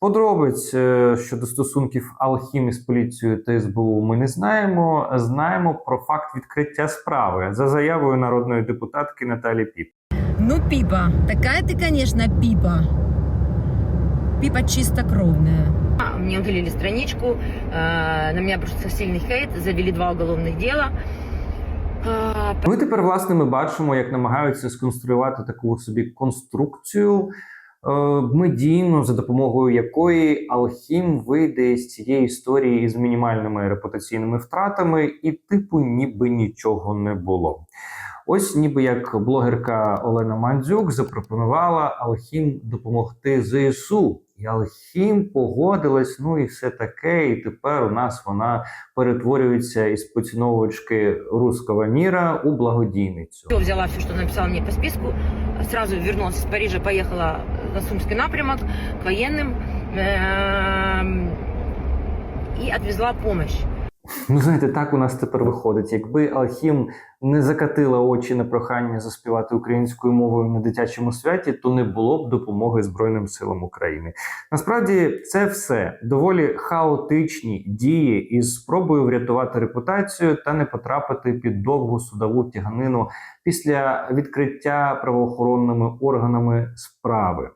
Подробиць е, щодо стосунків Алхімі з поліцією та СБУ ми не знаємо. Знаємо про факт відкриття справи за заявою народної депутатки Наталі Піп. Ну, Пипа, такая ты, конечно, Пипа. Пипа чистокровная. Мне удалили страничку, э, на меня обрушился сильный хейт, завели два уголовных дела. А, Ну і тепер, власне, ми бачимо, як намагаються сконструювати таку собі конструкцію е, медійну, за допомогою якої Алхім вийде з цієї історії із мінімальними репутаційними втратами, і типу, ніби нічого не було. Ось, ніби як блогерка Олена Мандзюк запропонувала Алхім допомогти ЗСУ. І Алхім погодилась, ну і все таке. І тепер у нас вона перетворюється із поціновувачки руского міра у благодійницю. Всё, взяла все, что написала мне по списку, сразу вернулась из Парижа, поехала на Сумский напрямок к военным эм, и отвезла помощь. Ну, знаєте, так у нас тепер виходить. Якби Алхім не закатила очі на прохання заспівати українською мовою на дитячому святі, то не було б допомоги Збройним силам України. Насправді, це все доволі хаотичні дії із спробою врятувати репутацію та не потрапити під довгу судову тяганину після відкриття правоохоронними органами справи.